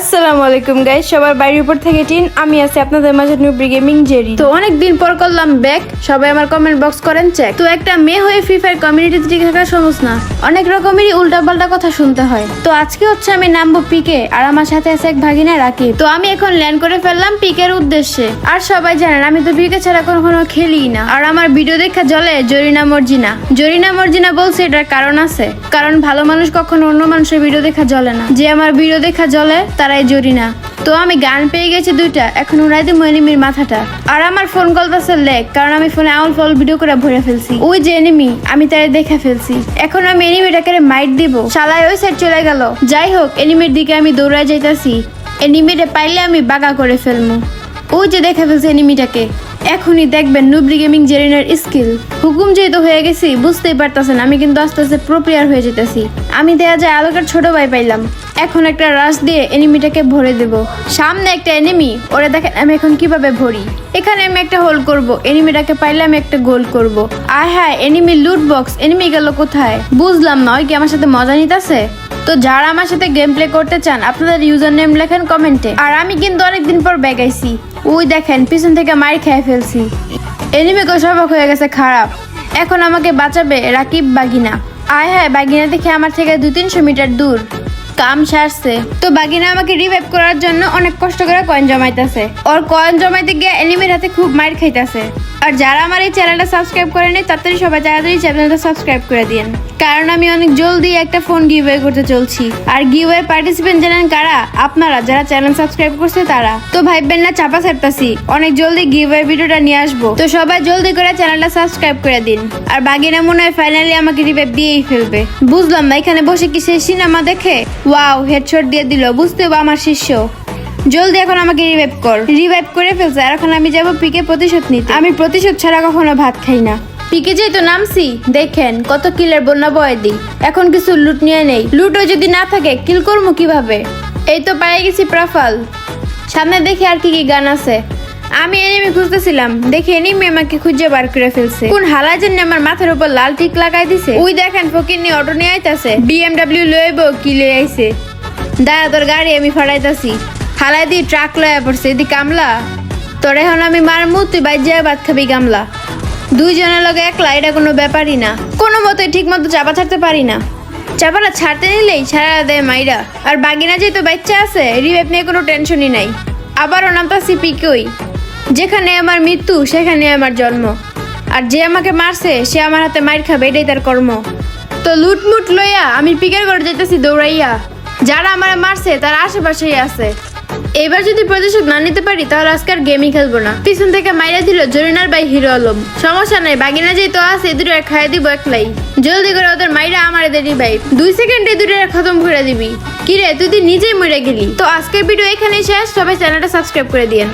আসসালামু আলাইকুম গাইস সবার বাড়ির উপর থেকে টিন, আমি আছি আপনাদের মাঝে নুবরি গেমিং জেরি। তো অনেক দিন পর করলাম ব্যাক। সবাই আমার কমেন্ট বক্স করেন চেক তো একটা মেয়ে হয়ে ফ্রি ফায়ার কমিউনিটিতে টিকে থাকা সহজ না। অনেক রকমেরই উল্টাপাল্টা কথা শুনতে হয়। তো আজকে হচ্ছে আমি নামবো পিকে, আর আমার সাথে আছে এক ভাগিনা রাকিব। তো আমি এখন ল্যান্ড করে ফেললাম পিকের উদ্দেশ্যে। আর সবাই জানেন, আমি তো পিকে ছাড়া কখনো খেলি না। আর আমার ভিডিও দেখা জলে জরিনা মর্জিনা। জরিনা মর্জিনা বলছে, এটার কারণ আছে। কারণ ভালো মানুষ কখনো অন্য মানুষের ভিডিও দেখা জলে না। যে আমার ভিডিও দেখা জলে তারাই জরি না। তো আমি গান পেয়ে গেছি দুইটা, এখন উড়াই দিই এনিমির মাথাটা। আর আমার ফোন কল আছে লেগ কারণ আমি ফোনে আউল ফল ভিডিও করে ভরে ফেলছি। ওই যে এনিমি, আমি তাই দেখে ফেলছি। এখন আমি এনিমিটাকে মাইট দিব। শালায় ওই সাইড চলে গেল। যাই হোক, এনিমির দিকে আমি দৌড়ায় যাইতাছি। এনিমিরে পাইলে আমি বাগা করে ফেলব ওই যে দেখে ফেলছে এনিমিটাকে। এখনই দেখবেন নুবরি গেমিং জেরিনের স্কিল হুকুম যেহেতু হয়ে গেছি, বুঝতেই পারতেছেন, আমি কিন্তু আস্তে আস্তে প্রোপ্রিয়ার হয়ে যেতেছি। আমি দেয়া যায় আলোকের ছোট ভাই পাইলাম। এখন একটা রাশ দিয়ে এনিমিটাকে ভরে দেব। সামনে একটা এনিমি ওরে দেখেন আমি এখন কীভাবে ভরি। এখানে আমি একটা হোল করব, এনিমিটাকে পাইলে আমি একটা গোল করব। আর হ্যাঁ এনিমি লুট বক্স এনিমি গেল কোথায়? বুঝলাম না, ওই কি আমার সাথে মজা নিতেছে? তো যারা আমার সাথে গেম প্লে করতে চান, আপনাদের ইউজার নেম লেখেন কমেন্টে আর আমি কিন্তু অনেকদিন পর ব্যাগাইছি ওই দেখেন, পিছন থেকে মার খেয়ে ফেলছি। এনিমি সবক হয়ে গেছে খারাপ। এখন আমাকে বাঁচাবে রাকিব বাগিনা। আয় হ্যাঁ বাগিনা দেখে আমার থেকে দু তিনশো মিটার দূর। কাম সারছে। তো বাগিনা আমাকে রিভাইভ করার জন্য অনেক কষ্ট করে কয়েন জমাইতেছে। ওর কয়েন জমাইতে গিয়ে এনিমির হাতে খুব মার খাইতেছে। আর যারা আমার এই চ্যানেলটা সাবস্ক্রাইব করে নেই তাড়াতাড়ি সবাই তাড়াতাড়ি চ্যানেলটা সাবস্ক্রাইব করে দিন কারণ আমি অনেক জলদি একটা ফোন গিভওয়ে করতে চলছি। আর গিভওয়ে পার্টিসিপেন্ট জানেন কারা? আপনারা, যারা চ্যানেল সাবস্ক্রাইব করছে তারা। তো ভাইবেন না, চাপা ছাড়তাছি। অনেক জলদি গিভওয়ে ভিডিওটা নিয়ে আসব। তো সবাই জলদি করে চ্যানেলটা সাবস্ক্রাইব করে দিন। আর বাগিনা মনে হয় ফাইনালি আমাকে রিভাইভ দিয়েই ফেলবে। বুঝলাম না, এখানে বসে কি সেই সিনেমা দেখে? ওয়াও হেডশট দিয়ে দিল বুঝতে আমার শিষ্য। জলদি এখন আমাকে রিভাইভ কর। রিভাইভ করে ফেলছে, আর এখন আমি যাব পিকে প্রতিশোধ নিতে। আমি প্রতিশোধ ছাড়া কখনো ভাত খাই না। পিকে যেহেতু নামছি, দেখেন কত কিলের বন্যা বয় দিই। এখন কিছু লুট নিয়ে নেই। লুটও যদি না থাকে, কিল করব কীভাবে? এই তো পেয়ে গেছি প্রফাল। সামনে দেখি আর কি কি গান আছে। আমি এনিমি খুঁজতেছিলাম। দেখি এনিমি আমাকে খুঁজে বার করে ফেলছে। কোন হালা জন্য আমার মাথার উপর লাল টিক লাগাই দিছে। ওই দেখেন ফকির নিয়ে অটো নিয়ে আইতাছে। বিএমডব্লিউ লইব কি লই আইছে। দাঁড়া, তোর গাড়ি আমি ফাড়াইতাছি। হালাই দিয়ে ট্রাক লয়া পড়ছে। এদি কামলা তোর এখন আমি মারমু, তুই বাইর ভাত খাবি গামলা। দুইজনের লগে একলা, এটা কোনো ব্যাপারই না। কোনো মতে ঠিক মতো চাপা ছাড়তে পারি না। চাপাটা ছাড়তে নিলেই ছাড়া দেয় মাইরা। আর বাগিনা যেহেতু বাচ্চা আছে রিভাইভ নিয়ে কোনো টেনশনই নাই। আবারও নামতাছি পিকই যেখানে আমার মৃত্যু, সেখানে আমার জন্ম। আর যে আমাকে মারছে, সে আমার হাতে মাইর খাবে, এটাই তার কর্ম। তো লুটমুট লইয়া আমি পিকের ঘরে যেতেছি দৌড়াইয়া। যারা আমার মারছে, তারা আশেপাশেই আছে। এবার যদি প্রতিশোধ না নিতে পারি, তাহলে আজকে আর গেমই খেলব না। পিছন থেকে মাইরা দিল জরিনার বাই হিরো আলম। সমস্যা নাই, বাগিনা যেহেতু আছে দুটো খাইয়ে দিব একলাই। জলদি করে ওদের মাইরা আমার এদের ভাই। দুই সেকেন্ডে দুটো খতম করে দিবি। কিরে, তুই তুই নিজেই মরে গেলি। তো আজকের ভিডিও এখানেই শেষ। সবাই চ্যানেলটা সাবস্ক্রাইব করে দিয়েন।